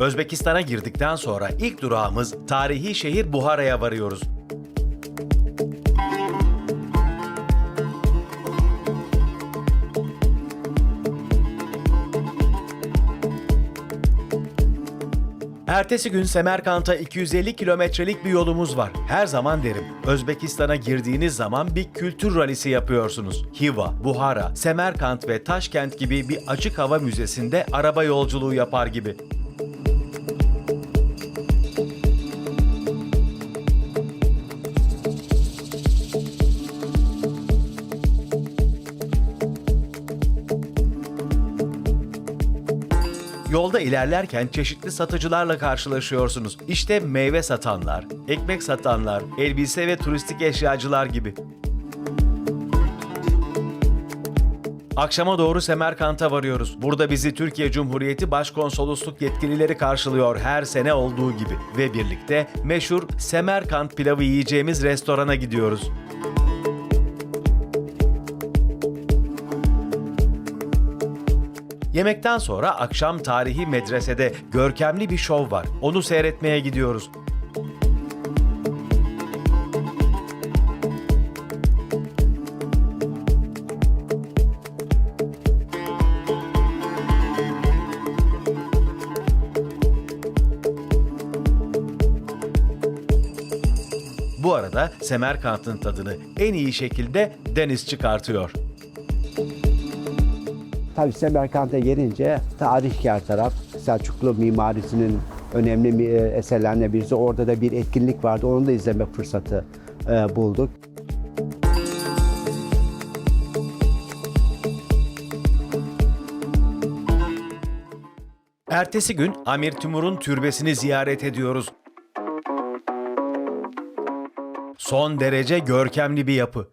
Özbekistan'a girdikten sonra ilk durağımız tarihi şehir Buhara'ya varıyoruz. Ertesi gün Semerkant'a 250 kilometrelik bir yolumuz var. Her zaman derim, Özbekistan'a girdiğiniz zaman bir kültür rallisi yapıyorsunuz. Hiva, Buhara, Semerkant ve Taşkent gibi bir açık hava müzesinde araba yolculuğu yapar gibi. Yolda ilerlerken çeşitli satıcılarla karşılaşıyorsunuz. İşte meyve satanlar, ekmek satanlar, elbise ve turistik eşyacılar gibi. Akşama doğru Semerkant'a varıyoruz. Burada bizi Türkiye Cumhuriyeti Başkonsolosluk yetkilileri karşılıyor her sene olduğu gibi. Ve birlikte meşhur Semerkant pilavı yiyeceğimiz restorana gidiyoruz. Yemekten sonra akşam tarihi medresede görkemli bir şov var. Onu seyretmeye gidiyoruz. Bu arada Semerkant'ın tadını en iyi şekilde Deniz çıkartıyor. Tabii Semerkant'a gelince tarihkar taraf Selçuklu mimarisinin önemli e, eserlerinden birisi. Orada da bir etkinlik vardı. Onu da izleme fırsatı e, bulduk. Ertesi gün Amir Timur'un türbesini ziyaret ediyoruz. Son derece görkemli bir yapı.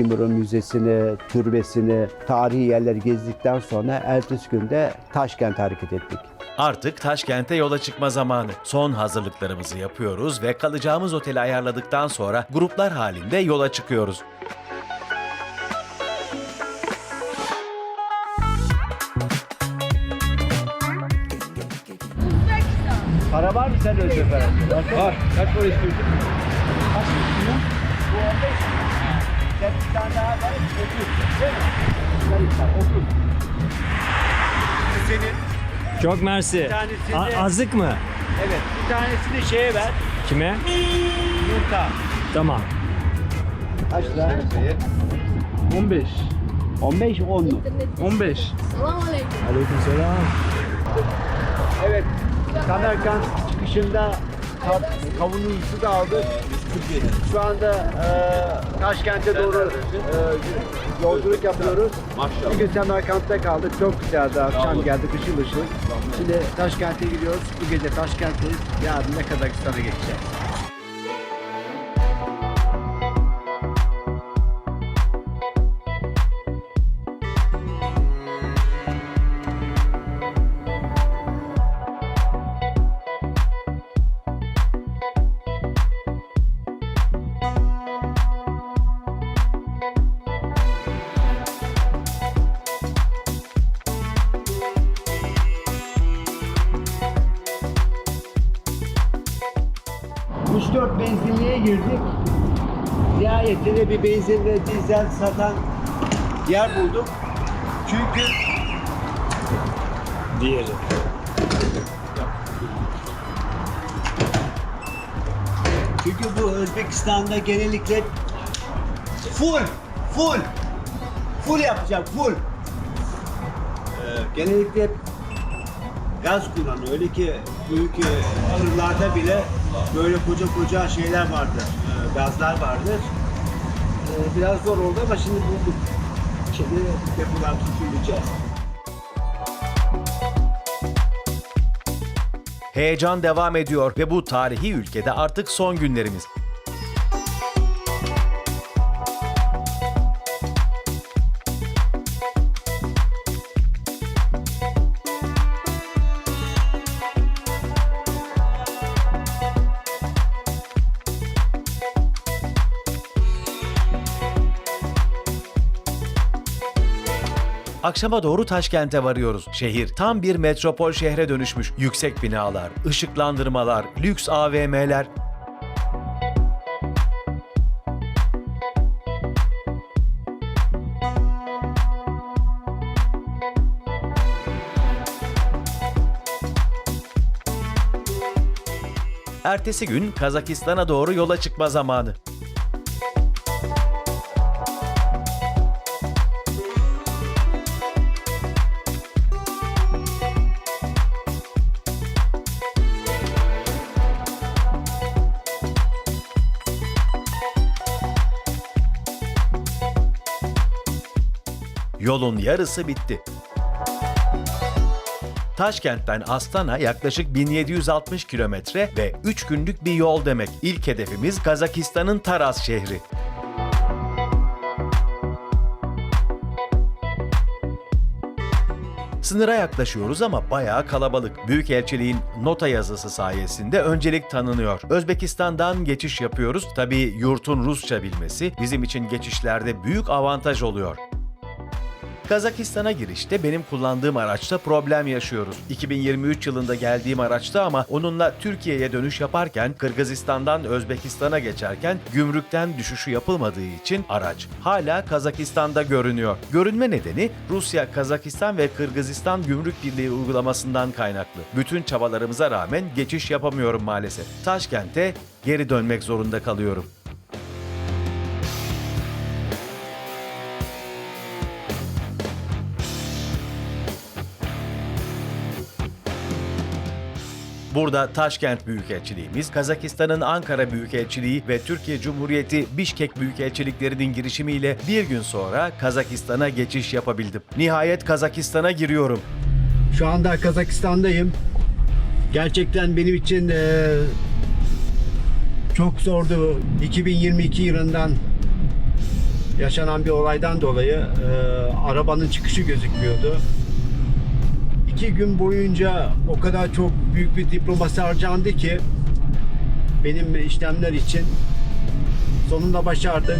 Timur'un müzesini, türbesini, tarihi yerleri gezdikten sonra ertesi günde Taşkent'e hareket ettik. Artık Taşkent'e yola çıkma zamanı. Son hazırlıklarımızı yapıyoruz ve kalacağımız oteli ayarladıktan sonra gruplar halinde yola çıkıyoruz. Para var mı sen para? Var. Kaç para istiyorsun? Kaç istiyorsun? Bu 15 Sen bir tane daha var. 30. Değil mi? Bunlar 30. Senin. Çok mersi. tanesini- A- azık mı? Evet. Bir tanesini şeye ver. Kime? Yurta. Tamam. Kaç lira? 15. 15 10 mu? 15. Selamünaleyküm. Aleykümselam. Evet. Samerkant çıkışında ka- kavununuzu da aldık. Şu anda e, Taşkent'e doğru e, yolculuk yapıyoruz. Bir gün Semerkant'ta kaldık. Çok güzeldi. Akşam geldik ışıl ışıl. Şimdi Taşkent'e gidiyoruz. Bu gece Taşkent'teyiz. Yarın ne Kazakistan'a geçeceğiz. Üç dört benzinliğe girdik. Nihayetinde bir benzin ve dizel satan yer bulduk. Çünkü Diğeri. Çünkü bu Özbekistan'da genellikle full, full, full yapacak, full. genellikle hep gaz kullanıyor. Öyle ki büyük e, ahırlarda bile böyle koca koca şeyler vardır, e, gazlar vardır. E, biraz zor oldu ama şimdi bulduk. Şimdi depolar tutulacağız. Heyecan devam ediyor ve bu tarihi ülkede artık son günlerimiz. Akşama doğru Taşkent'e varıyoruz. Şehir tam bir metropol şehre dönüşmüş. Yüksek binalar, ışıklandırmalar, lüks AVM'ler. Ertesi gün Kazakistan'a doğru yola çıkma zamanı. Yolun yarısı bitti. Taşkent'ten Astana yaklaşık 1760 kilometre ve 3 günlük bir yol demek. İlk hedefimiz Kazakistan'ın Taraz şehri. Sınıra yaklaşıyoruz ama bayağı kalabalık. Büyükelçiliğin nota yazısı sayesinde öncelik tanınıyor. Özbekistan'dan geçiş yapıyoruz. Tabii yurtun Rusça bilmesi bizim için geçişlerde büyük avantaj oluyor. Kazakistan'a girişte benim kullandığım araçta problem yaşıyoruz. 2023 yılında geldiğim araçta ama onunla Türkiye'ye dönüş yaparken Kırgızistan'dan Özbekistan'a geçerken gümrükten düşüşü yapılmadığı için araç hala Kazakistan'da görünüyor. Görünme nedeni Rusya, Kazakistan ve Kırgızistan Gümrük Birliği uygulamasından kaynaklı. Bütün çabalarımıza rağmen geçiş yapamıyorum maalesef. Taşkent'e geri dönmek zorunda kalıyorum. Burada Taşkent Büyükelçiliğimiz, Kazakistan'ın Ankara Büyükelçiliği ve Türkiye Cumhuriyeti Bişkek Büyükelçiliklerinin girişimiyle bir gün sonra Kazakistan'a geçiş yapabildim. Nihayet Kazakistan'a giriyorum. Şu anda Kazakistan'dayım. Gerçekten benim için eee, çok zordu. 2022 yılından yaşanan bir olaydan dolayı eee, arabanın çıkışı gözükmüyordu. İki gün boyunca o kadar çok büyük bir diplomasi harcandı ki benim işlemler için sonunda başardık.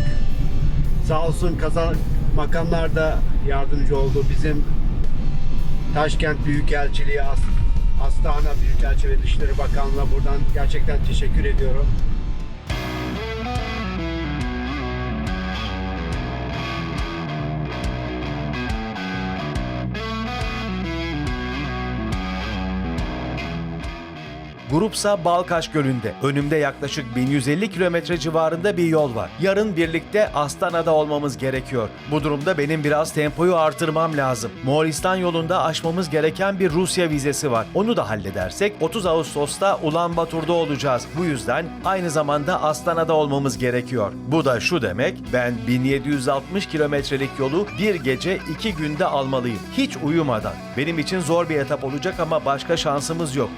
Sağ olsun kazan makamlar da yardımcı oldu. Bizim Taşkent Büyükelçiliği, As Astana Büyükelçiliği ve Dışişleri Bakanlığı'na buradan gerçekten teşekkür ediyorum. Grupsa Balkaş Gölü'nde. Önümde yaklaşık 1150 kilometre civarında bir yol var. Yarın birlikte Astana'da olmamız gerekiyor. Bu durumda benim biraz tempoyu artırmam lazım. Moğolistan yolunda aşmamız gereken bir Rusya vizesi var. Onu da halledersek 30 Ağustos'ta Ulan Batur'da olacağız. Bu yüzden aynı zamanda Astana'da olmamız gerekiyor. Bu da şu demek, ben 1760 kilometrelik yolu bir gece iki günde almalıyım. Hiç uyumadan. Benim için zor bir etap olacak ama başka şansımız yok.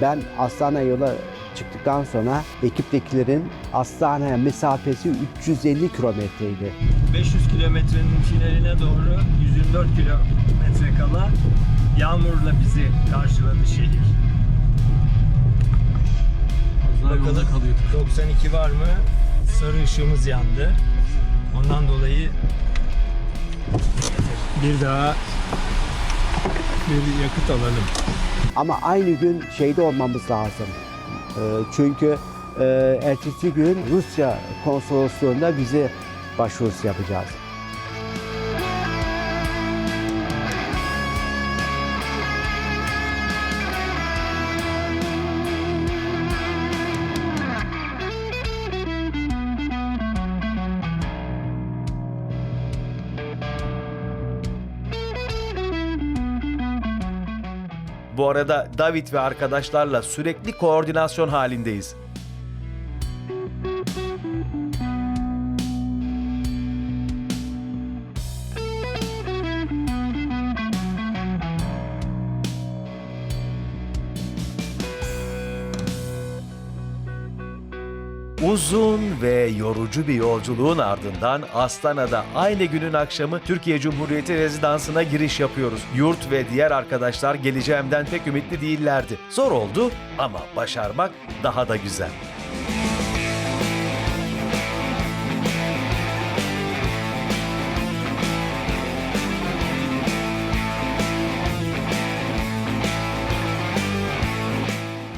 Ben Astana yola çıktıktan sonra ekiptekilerin Astana'ya mesafesi 350 kilometreydi. 500 kilometrenin finaline doğru 124 kilometre kala yağmurla bizi karşıladı şehir. Bakalım 92 var mı? Sarı ışığımız yandı. Ondan dolayı bir daha bir yakıt alalım. Ama aynı gün şeyde olmamız lazım. Ee, çünkü e, ertesi gün Rusya konsolosluğunda vize başvurusu yapacağız. Bu arada David ve arkadaşlarla sürekli koordinasyon halindeyiz. Uzun ve yorucu bir yolculuğun ardından Astana'da aynı günün akşamı Türkiye Cumhuriyeti rezidansına giriş yapıyoruz. Yurt ve diğer arkadaşlar geleceğimden pek ümitli değillerdi. Zor oldu ama başarmak daha da güzel.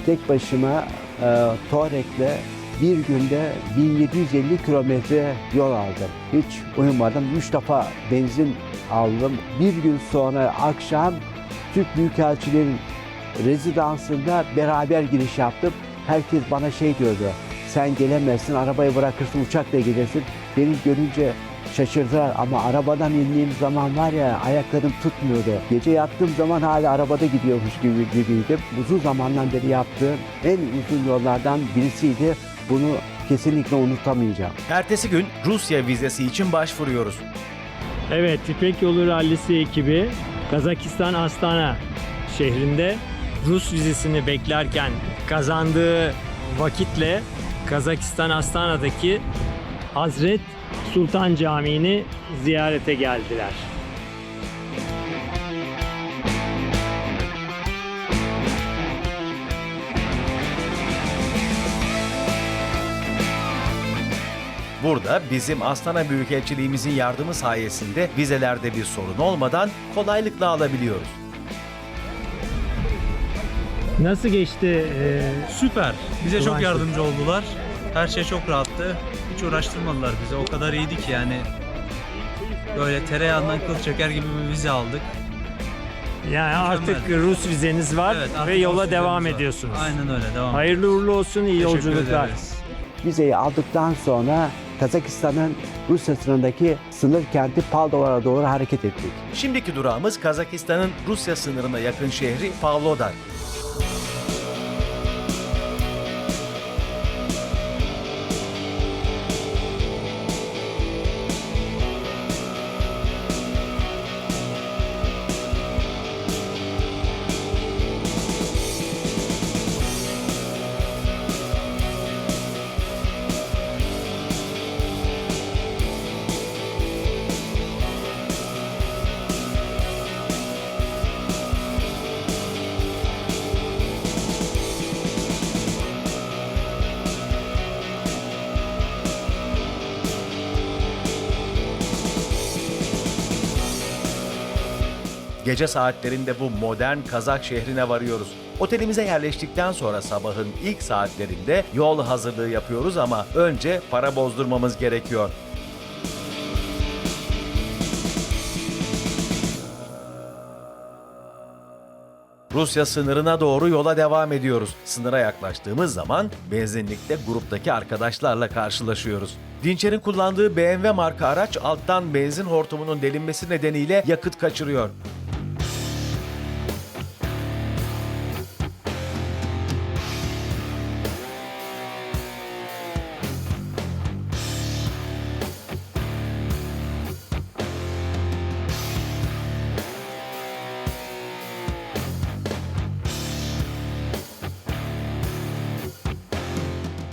Tek başıma e, Touareg'le bir günde 1750 kilometre yol aldım. Hiç uyumadım. Üç defa benzin aldım. Bir gün sonra akşam Türk Büyükelçilerin rezidansında beraber giriş yaptım. Herkes bana şey diyordu. Sen gelemezsin, arabayı bırakırsın, uçakla gelirsin. Beni görünce şaşırdılar ama arabadan indiğim zaman var ya ayaklarım tutmuyordu. Gece yattığım zaman hala arabada gidiyormuş gibi gibiydim. Uzun zamandan beri yaptığım en uzun yollardan birisiydi. Bunu kesinlikle unutamayacağım. Ertesi gün Rusya vizesi için başvuruyoruz. Evet, İpek Yolu Rallisi ekibi Kazakistan Astana şehrinde Rus vizesini beklerken kazandığı vakitle Kazakistan Astana'daki Hazret Sultan Camii'ni ziyarete geldiler. Burada bizim Astana Büyükelçiliğimizin yardımı sayesinde vizelerde bir sorun olmadan kolaylıkla alabiliyoruz. Nasıl geçti? e, Süper. Bize çok Kıvançlı. yardımcı oldular. Her şey çok rahattı. Hiç uğraştırmadılar bize. O kadar iyiydi ki yani. Böyle tereyağından kıl çeker gibi bir vize aldık. Yani artık Rus vizeniz var artık ve yola devam var. ediyorsunuz. Aynen öyle. Devam. Hayırlı uğurlu olsun, iyi Teşekkür yolculuklar. ederiz. Vizeyi aldıktan sonra Kazakistan'ın Rusya sınırındaki sınır kenti Paldovar'a doğru hareket ettik. Şimdiki durağımız Kazakistan'ın Rusya sınırına yakın şehri Pavlodar. Gece saatlerinde bu modern Kazak şehrine varıyoruz. Otelimize yerleştikten sonra sabahın ilk saatlerinde yol hazırlığı yapıyoruz ama önce para bozdurmamız gerekiyor. Rusya sınırına doğru yola devam ediyoruz. Sınıra yaklaştığımız zaman benzinlikte gruptaki arkadaşlarla karşılaşıyoruz. Dinçer'in kullandığı BMW marka araç alttan benzin hortumunun delinmesi nedeniyle yakıt kaçırıyor.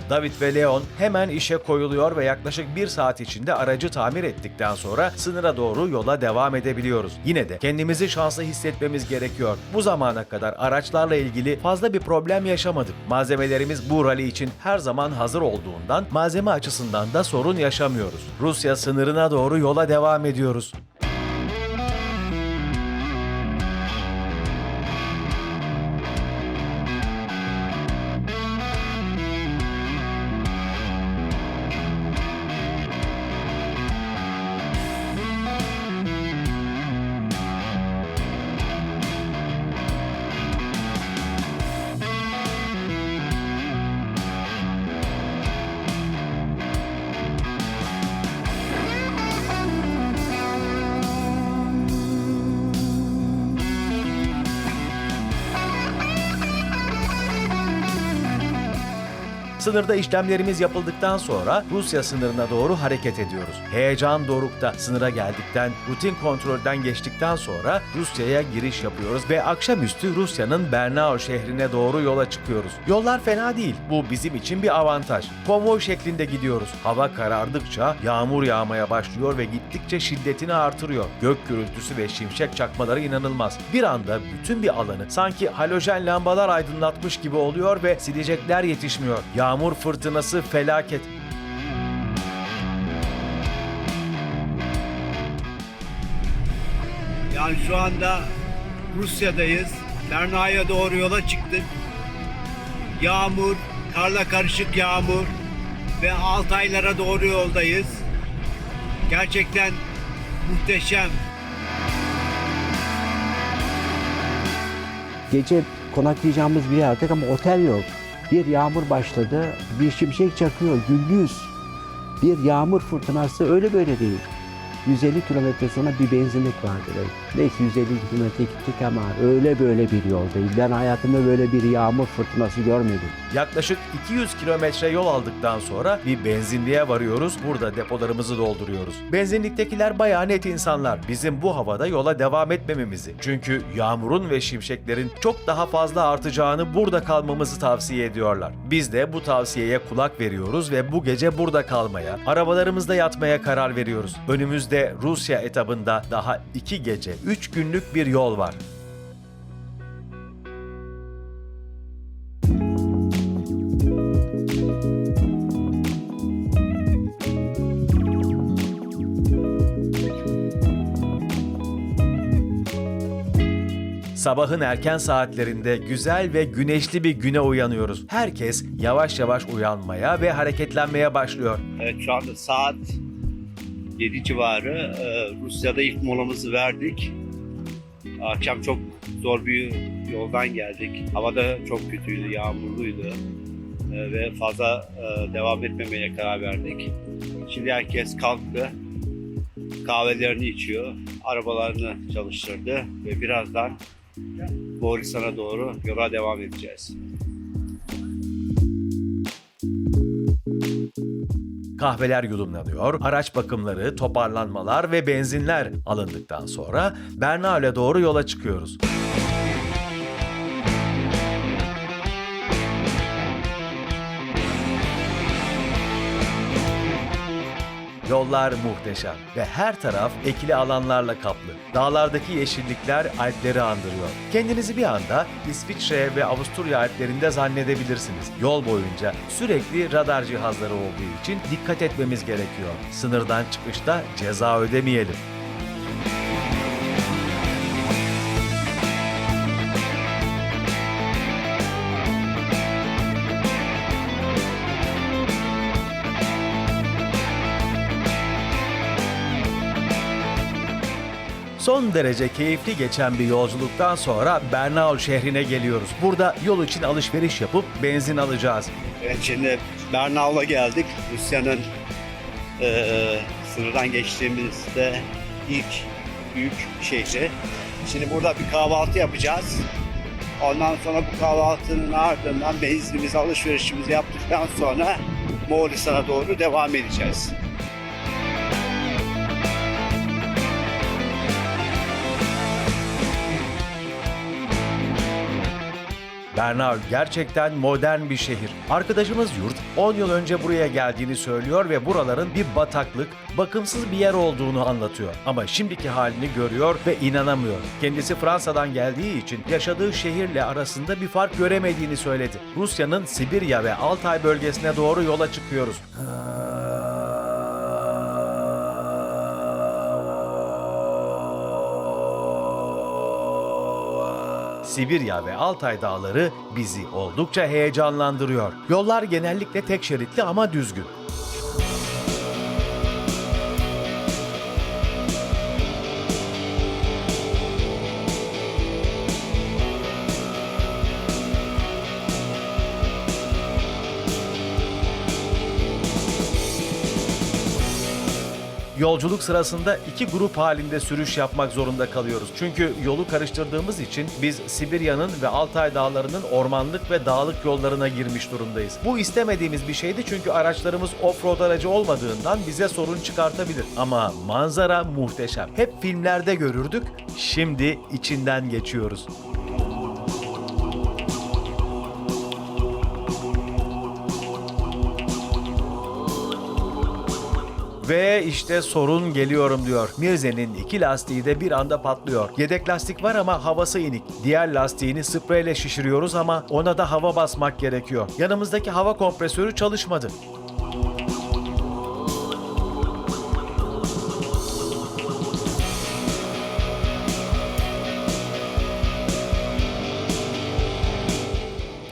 David ve Leon hemen işe koyuluyor ve yaklaşık bir saat içinde aracı tamir ettikten sonra sınıra doğru yola devam edebiliyoruz. Yine de kendimizi şanslı hissetmemiz gerekiyor. Bu zamana kadar araçlarla ilgili fazla bir problem yaşamadık. Malzemelerimiz bu rally için her zaman hazır olduğundan malzeme açısından da sorun yaşamıyoruz. Rusya sınırına doğru yola devam ediyoruz. Sınırda işlemlerimiz yapıldıktan sonra Rusya sınırına doğru hareket ediyoruz. Heyecan dorukta. Sınıra geldikten, rutin kontrolden geçtikten sonra Rusya'ya giriş yapıyoruz ve akşamüstü Rusya'nın Bernau şehrine doğru yola çıkıyoruz. Yollar fena değil. Bu bizim için bir avantaj. Konvoy şeklinde gidiyoruz. Hava karardıkça yağmur yağmaya başlıyor ve gittikçe şiddetini artırıyor. Gök gürültüsü ve şimşek çakmaları inanılmaz. Bir anda bütün bir alanı sanki halojen lambalar aydınlatmış gibi oluyor ve silecekler yetişmiyor. Yağmur fırtınası felaket. Yani şu anda Rusya'dayız. Berna'ya doğru yola çıktık. Yağmur, karla karışık yağmur ve Altaylara doğru yoldayız. Gerçekten muhteşem. Gece konaklayacağımız bir yerdek ama otel yok. Bir yağmur başladı, bir şimşek çakıyor, gündüz. Bir yağmur fırtınası öyle böyle değil. 150 kilometre sonra bir benzinlik vardı. Neyse 150 kilometre gittik ama öyle böyle bir yol değil. Ben hayatımda böyle bir yağmur fırtınası görmedim. Yaklaşık 200 kilometre yol aldıktan sonra bir benzinliğe varıyoruz. Burada depolarımızı dolduruyoruz. Benzinliktekiler bayağı net insanlar. Bizim bu havada yola devam etmememizi. Çünkü yağmurun ve şimşeklerin çok daha fazla artacağını burada kalmamızı tavsiye ediyorlar. Biz de bu tavsiyeye kulak veriyoruz ve bu gece burada kalmaya, arabalarımızda yatmaya karar veriyoruz. Önümüzde Rusya etabında daha 2 gece, 3 günlük bir yol var. Sabahın erken saatlerinde güzel ve güneşli bir güne uyanıyoruz. Herkes yavaş yavaş uyanmaya ve hareketlenmeye başlıyor. Evet şu anda saat 7 civarı. Ee, Rusya'da ilk molamızı verdik. Akşam çok zor bir yoldan geldik. Hava da çok kötüydü, yağmurluydu. Ee, ve fazla e, devam etmemeye karar verdik. Şimdi herkes kalktı. Kahvelerini içiyor. Arabalarını çalıştırdı. Ve birazdan Moğolistan'a doğru yola devam edeceğiz. Kahveler yudumlanıyor, araç bakımları, toparlanmalar ve benzinler alındıktan sonra Bernal'e doğru yola çıkıyoruz. Yollar muhteşem ve her taraf ekili alanlarla kaplı. Dağlardaki yeşillikler Alpleri andırıyor. Kendinizi bir anda İsviçre ve Avusturya Alplerinde zannedebilirsiniz. Yol boyunca sürekli radar cihazları olduğu için dikkat etmemiz gerekiyor. Sınırdan çıkışta ceza ödemeyelim. Son derece keyifli geçen bir yolculuktan sonra Bernaul şehrine geliyoruz. Burada yol için alışveriş yapıp benzin alacağız. Evet şimdi Bernaul'a geldik. Rusya'nın eee, sınırdan geçtiğimizde ilk büyük şehri. Şimdi burada bir kahvaltı yapacağız. Ondan sonra bu kahvaltının ardından benzinimizi, alışverişimizi yaptıktan sonra Moğolistan'a doğru devam edeceğiz. Bernaul gerçekten modern bir şehir. Arkadaşımız Yurt 10 yıl önce buraya geldiğini söylüyor ve buraların bir bataklık, bakımsız bir yer olduğunu anlatıyor. Ama şimdiki halini görüyor ve inanamıyor. Kendisi Fransa'dan geldiği için yaşadığı şehirle arasında bir fark göremediğini söyledi. Rusya'nın Sibirya ve Altay bölgesine doğru yola çıkıyoruz. Sibirya ve Altay dağları bizi oldukça heyecanlandırıyor. Yollar genellikle tek şeritli ama düzgün. Yolculuk sırasında iki grup halinde sürüş yapmak zorunda kalıyoruz. Çünkü yolu karıştırdığımız için biz Sibirya'nın ve Altay dağlarının ormanlık ve dağlık yollarına girmiş durumdayız. Bu istemediğimiz bir şeydi çünkü araçlarımız off-road aracı olmadığından bize sorun çıkartabilir. Ama manzara muhteşem. Hep filmlerde görürdük, şimdi içinden geçiyoruz. Ve işte sorun geliyorum diyor. Mirze'nin iki lastiği de bir anda patlıyor. Yedek lastik var ama havası inik. Diğer lastiğini spreyle şişiriyoruz ama ona da hava basmak gerekiyor. Yanımızdaki hava kompresörü çalışmadı.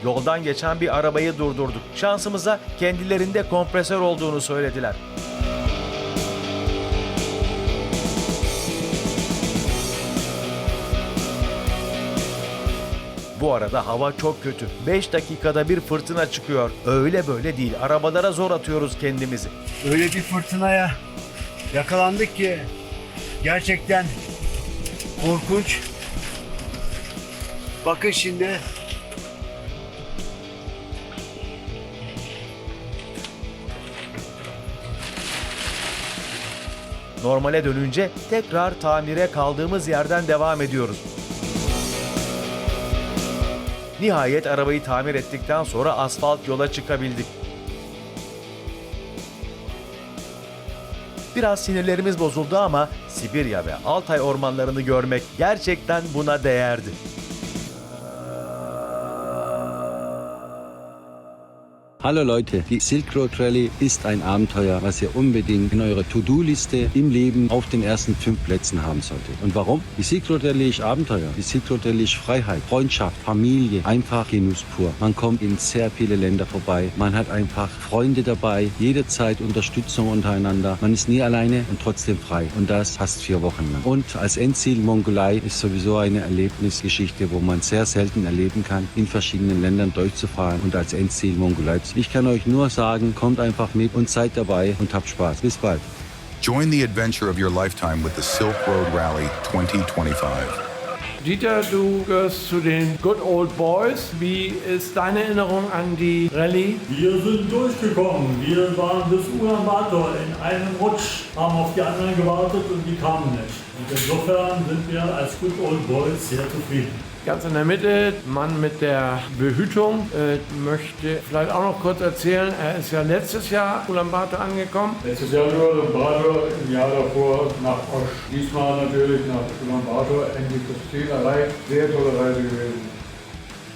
Yoldan geçen bir arabayı durdurduk. Şansımıza kendilerinde kompresör olduğunu söylediler. Bu arada hava çok kötü. 5 dakikada bir fırtına çıkıyor. Öyle böyle değil. Arabalara zor atıyoruz kendimizi. Öyle bir fırtınaya yakalandık ki gerçekten korkunç. Bakın şimdi Normale dönünce tekrar tamire kaldığımız yerden devam ediyoruz. Nihayet arabayı tamir ettikten sonra asfalt yola çıkabildik. Biraz sinirlerimiz bozuldu ama Sibirya ve Altay ormanlarını görmek gerçekten buna değerdi. Hallo Leute, die Silk Road Rally ist ein Abenteuer, was ihr unbedingt in eurer To-Do-Liste im Leben auf den ersten fünf Plätzen haben solltet. Und warum? Die Silk Road Rally ist Abenteuer. Die Silk Road Rally ist Freiheit, Freundschaft, Familie, einfach Genuss pur. Man kommt in sehr viele Länder vorbei. Man hat einfach Freunde dabei, jederzeit Unterstützung untereinander. Man ist nie alleine und trotzdem frei. Und das fast vier Wochen lang. Und als Endziel Mongolei ist sowieso eine Erlebnisgeschichte, wo man sehr selten erleben kann, in verschiedenen Ländern durchzufahren und als Endziel Mongolei. Ich kann euch nur sagen, kommt einfach mit und seid dabei und habt Spaß. Bis bald. Join the adventure of your lifetime with the Silk Road Rally 2025. Dieter, du gehörst zu den Good Old Boys. Wie ist deine Erinnerung an die Rallye? Wir sind durchgekommen. Wir waren bis Ulaanbaatar in einem Rutsch, haben auf die anderen gewartet und die kamen nicht. Und insofern sind wir als Good Old Boys sehr zufrieden. Ganz in der Mitte, Mann mit der Behütung, äh, möchte vielleicht auch noch kurz erzählen, er ist ja letztes Jahr Ulaanbaatar angekommen. Letztes Jahr nur Ulaanbaatar, im Jahr davor nach Osch. Diesmal natürlich nach Ulaanbaatar endlich das Ziel erreicht. Sehr tolle Reise gewesen.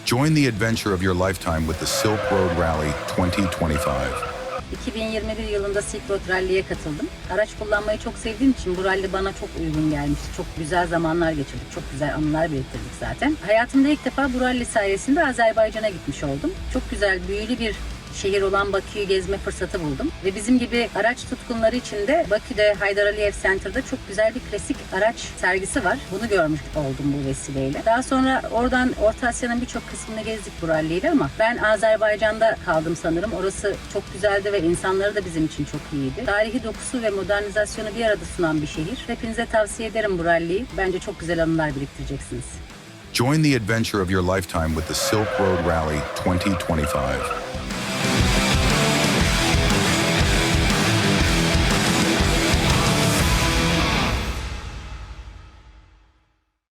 Join the adventure of your lifetime with the Silk Road Rally 2025. 2021 yılında Silk Road Rally'ye katıldım. Araç kullanmayı çok sevdiğim için bu rally bana çok uygun gelmişti. Çok güzel zamanlar geçirdik. Çok güzel anılar biriktirdik zaten. Hayatımda ilk defa bu rally sayesinde Azerbaycan'a gitmiş oldum. Çok güzel, büyülü bir şehir olan Bakü'yü gezme fırsatı buldum. Ve bizim gibi araç tutkunları için de Bakü'de Haydar Aliyev Center'da çok güzel bir klasik araç sergisi var. Bunu görmüş oldum bu vesileyle. Daha sonra oradan Orta Asya'nın birçok kısmını gezdik bu ralliyle ama ben Azerbaycan'da kaldım sanırım. Orası çok güzeldi ve insanları da bizim için çok iyiydi. Tarihi dokusu ve modernizasyonu bir arada sunan bir şehir. Hepinize tavsiye ederim bu ralliyi. Bence çok güzel anılar biriktireceksiniz. Join the adventure of your lifetime with the Silk Road Rally 2025.